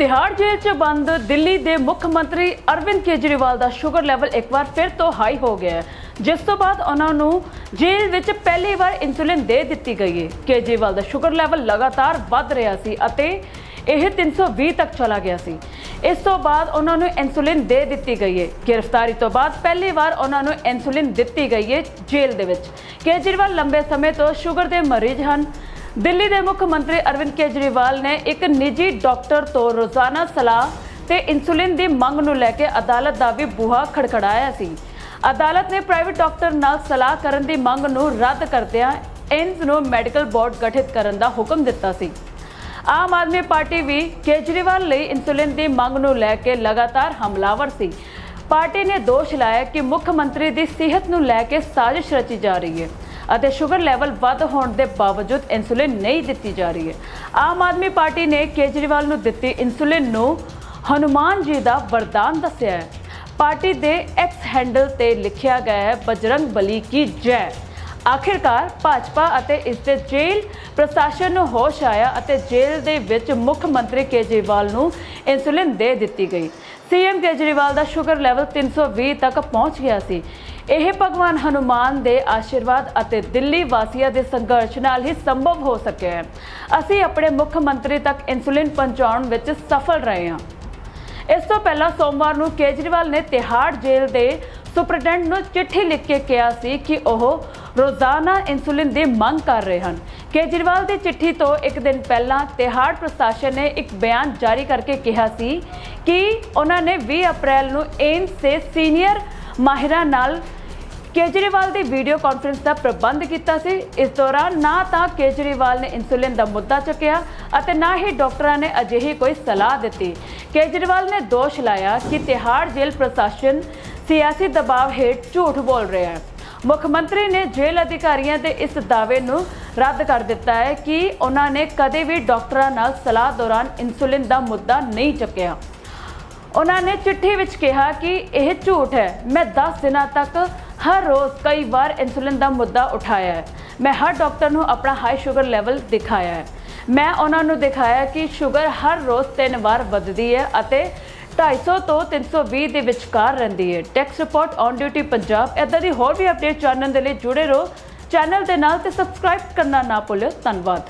ਤਿਹਾੜ ਜੇਲ੍ਹ 'ਚ ਬੰਦ, ਦਿੱਲੀ ਦੇ ਮੁੱਖ ਮੰਤਰੀ ਅਰਵਿੰਦ ਕੇਜਰੀਵਾਲ ਦਾ ਸ਼ੂਗਰ ਲੈਵਲ ਇੱਕ ਵਾਰ ਫਿਰ ਤੋਂ ਹਾਈ ਹੋ ਗਿਆ ਹੈ। ਜਿਸ ਤੋਂ ਬਾਅਦ ਉਹਨਾਂ ਨੂੰ ਜੇਲ੍ਹ ਵਿੱਚ ਪਹਿਲੀ ਵਾਰ ਇਨਸੂਲਿਨ ਦੇ ਦਿੱਤੀ ਗਈ ਹੈ। ਕੇਜਰੀਵਾਲ ਦਾ ਸ਼ੂਗਰ ਲੈਵਲ ਲਗਾਤਾਰ ਵੱਧ ਰਿਹਾ ਸੀ ਅਤੇ ਇਹ 320 ਤੱਕ ਚਲਾ ਗਿਆ ਸੀ। ਇਸ ਤੋਂ ਬਾਅਦ ਉਹਨਾਂ ਨੂੰ ਇਨਸੂਲਿਨ ਦੇ ਦਿੱਤੀ ਗਈ ਹੈ। ਗ੍ਰਿਫਤਾਰੀ ਤੋਂ ਬਾਅਦ ਪਹਿਲੀ ਵਾਰ ਉਹਨਾਂ ਨੂੰ ਇਨਸੂਲਿਨ ਦਿੱਤੀ ਗਈ ਹੈ ਜੇਲ੍ਹ ਦੇ ਵਿੱਚ। ਕੇਜਰੀਵਾਲ ਲੰਬੇ ਸਮੇਂ ਤੋਂ ਸ਼ੂਗਰ ਦੇ ਮਰੀਜ਼ ਹਨ। ਦਿੱਲੀ ਦੇ ਮੁੱਖ ਮੰਤਰੀ ਅਰਵਿੰਦ ਕੇਜਰੀਵਾਲ ਨੇ ਇੱਕ ਨਿੱਜੀ ਡਾਕਟਰ ਤੋਂ ਰੋਜ਼ਾਨਾ ਸਲਾਹ ਤੇ ਇਨਸੂਲਿਨ ਦੀ ਮੰਗ ਨੂੰ ਲੈ ਕੇ ਅਦਾਲਤ ਦਾ ਵੀ ਬੂਹਾ ਖੜਖੜਾਇਆ ਸੀ। ਅਦਾਲਤ ਨੇ ਪ੍ਰਾਈਵੇਟ ਡਾਕਟਰ ਨਾਲ ਸਲਾਹ ਕਰਨ ਦੀ ਮੰਗ ਨੂੰ ਰੱਦ ਕਰਦਿਆਂ ਏਮਸ ਨੂੰ ਮੈਡੀਕਲ ਬੋਰਡ ਗਠਿਤ ਕਰਨ ਦਾ ਹੁਕਮ ਦਿੱਤਾ ਸੀ। ਆਮ ਆਦਮੀ ਪਾਰਟੀ ਵੀ ਕੇਜਰੀਵਾਲ ਲਈ ਇਨਸੂਲਿਨ ਦੀ ਮੰਗ ਨੂੰ ਲੈ ਕੇ ਲਗਾਤਾਰ ਹਮਲਾਵਰ ਸੀ। ਪਾਰਟੀ ਨੇ ਦੋਸ਼ ਲਾਇਆ ਕਿ ਮੁੱਖ ਮੰਤਰੀ ਦੀ ਸਿਹਤ ਨੂੰ ਲੈ ਕੇ ਸਾਜ਼ਿਸ਼ ਰਚੀ ਜਾ ਰਹੀ ਹੈ। ਅਤੇ ਸ਼ੂਗਰ ਲੈਵਲ ਵੱਧ ਹੋਣ ਦੇ ਬਾਵਜੂਦ ਇਨਸੂਲਿਨ ਨਹੀਂ ਦਿੱਤੀ ਜਾ ਰਹੀ ਹੈ। ਆਮ ਆਦਮੀ ਪਾਰਟੀ ਨੇ ਕੇਜਰੀਵਾਲ ਨੂੰ ਦਿੱਤੀ ਇਨਸੂਲਿਨ ਨੂੰ। ਹਨੂਮਾਨ ਜੀ ਦਾ ਵਰਦਾਨ ਦੱਸਿਆ ਹੈ। ਪਾਰਟੀ ਦੇ ਐਕਸ ਹੈਂਡਲ ਤੇ ਲਿਖਿਆ ਗਿਆ ਹੈ, ਬਜਰੰਗ ਬਲੀ ਕੀ ਜੈ। ਆਖਿਰਕਾਰ ਭਾਜਪਾ ਅਤੇ ਇਸ ਦੇ ਜੇਲ੍ਹ ਪ੍ਰਸ਼ਾਸਨ ਨੂੰ ਹੋਸ਼ ਆਇਆ ਅਤੇ ਜੇਲ੍ਹ ਦੇ ਵਿੱਚ ਮੁੱਖ ਮੰਤਰੀ ਕੇਜਰੀਵਾਲ ਨੂੰ ਇਨਸੂਲਿਨ ਦੇ ਦਿੱਤੀ ਗਈ। ਸੀਐਮ ਕੇਜਰੀਵਾਲ ਦਾ ਸ਼ੂਗਰ ਲੈਵਲ 320 ਤੱਕ ਪਹੁੰਚ ਗਿਆ ਸੀ। ਇਹ ਭਗਵਾਨ ਹਨੂਮਾਨ ਦੇ ਆਸ਼ੀਰਵਾਦ ਅਤੇ ਦਿੱਲੀ ਵਾਸੀਆਂ ਦੇ ਸੰਘਰਸ਼ ਨਾਲ ਹੀ ਸੰਭਵ ਹੋ ਸਕਿਆ ਹੈ। ਅਸੀਂ ਆਪਣੇ ਮੁੱਖ ਮੰਤਰੀ ਤੱਕ ਇਨਸੂਲਿਨ ਪਹੁੰਚਾਉਣ ਵਿੱਚ ਸਫਲ ਰਹੇ ਹਾਂ। ਇਸ ਤੋਂ ਪਹਿਲਾਂ ਸੋਮਵਾਰ ਨੂੰ ਕੇਜਰੀਵਾਲ ਨੇ ਤਿਹਾੜ ਜੇਲ੍ਹ ਦੇ ਸੁਪਰਡੈਂਟ ਨੂੰ ਚਿੱਠੀ ਲਿਖ ਕੇ ਕਿਹਾ ਸੀ ਕਿ ਉਹ ਰੋਜ਼ਾਨਾ ਇਨਸੂਲਿਨ ਦੀ ਮੰਗ ਕਰ ਰਹੇ ਹਨ। ਕੇਜਰੀਵਾਲ ਦੀ ਚਿੱਠੀ ਤੋਂ ਇੱਕ ਦਿਨ ਪਹਿਲਾਂ ਤਿਹਾੜ ਪ੍ਰਸ਼ਾਸਨ ਨੇ ਇੱਕ ਬਿਆਨ ਜਾਰੀ ਕਰਕੇ ਕਿਹਾ ਸੀ ਕਿ ਉਹਨਾਂ ਨੇ 20 ਅਪ੍ਰੈਲ ਨੂੰ ਏਮਸ ਦੇ ਸੀਨੀਅਰ ਮਾਹਿਰਾਂ ਨਾਲ ਕੇਜਰੀਵਾਲ ਦੀ ਵੀਡੀਓ ਕਾਨਫਰੰਸ ਦਾ ਪ੍ਰਬੰਧ ਕੀਤਾ ਸੀ। ਇਸ ਦੌਰਾਨ ਨਾ ਤਾਂ ਕੇਜਰੀਵਾਲ ਨੇ ਇਨਸੂਲਿਨ ਦਾ ਮੁੱਦਾ ਚੁੱਕਿਆ ਅਤੇ ਨਾ ਹੀ ਡਾਕਟਰਾਂ ਨੇ ਅਜਿਹੀ ਕੋਈ ਸਲਾਹ ਦਿੱਤੀ। ਕੇਜਰੀਵਾਲ ਨੇ ਦੋਸ਼ ਲਾਇਆ ਕਿ ਤਿਹਾੜ ਜੇਲ੍ਹ ਪ੍ਰਸ਼ਾਸਨ ਸਿਆਸੀ ਦਬਾਅ ਹੇਠ ਝੂਠ ਬੋਲ ਰਿਹਾ ਹੈ। ਮੁੱਖ ਮੰਤਰੀ ਨੇ ਜੇਲ੍ਹ ਅਧਿਕਾਰੀਆਂ ਦੇ ਇਸ ਦਾਅਵੇ ਨੂੰ ਰੱਦ ਕਰ ਦਿੱਤਾ ਹੈ ਕਿ ਉਹਨਾਂ ਨੇ ਕਦੇ ਵੀ ਡਾਕਟਰਾਂ ਨਾਲ ਸਲਾਹ ਦੌਰਾਨ ਇਨਸੂਲਿਨ ਦਾ ਮੁੱਦਾ ਨਹੀਂ ਚੁੱਕਿਆ। ਉਹਨਾਂ ਨੇ ਚਿੱਠੀ ਵਿੱਚ ਕਿਹਾ ਕਿ ਇਹ ਝੂਠ ਹੈ। ਮੈਂ 10 ਦਿਨਾਂ ਤੱਕ ਹਰ ਰੋਜ਼ ਕਈ ਵਾਰ ਇਨਸੂਲਿਨ ਦਾ ਮੁੱਦਾ ਉਠਾਇਆ ਹੈ। ਮੈਂ ਹਰ ਡਾਕਟਰ ਨੂੰ ਆਪਣਾ ਹਾਈ ਸ਼ੂਗਰ ਲੈਵਲ ਦਿਖਾਇਆ ਹੈ। ਮੈਂ ਉਹਨਾਂ ਨੂੰ ਦਿਖਾਇਆ ਕਿ ਸ਼ੂਗਰ ਹਰ ਰੋਜ਼ ਤਿੰਨ ਵਾਰ ਵੱਧਦੀ ਹੈ ਅਤੇ 250 ਤੋਂ 320 ਦੇ ਵਿਚਕਾਰ ਰਹਿੰਦੀ ਹੈ। Tax report on duty Punjab. ਇਦਾਂ ਦੀ ਹੋਰ ਵੀ ਅਪਡੇਟ ਜਾਣਨ ਦੇ ਲਈ ਜੁੜੇ ਰਹੋ। ਚੈਨਲ ਦੇ ਨਾਲ ਤੇ ਸਬਸਕ੍ਰਾਈਬ ਕਰਨਾ ਨਾ ਭੁੱਲਿਓ। ਧੰਨਵਾਦ।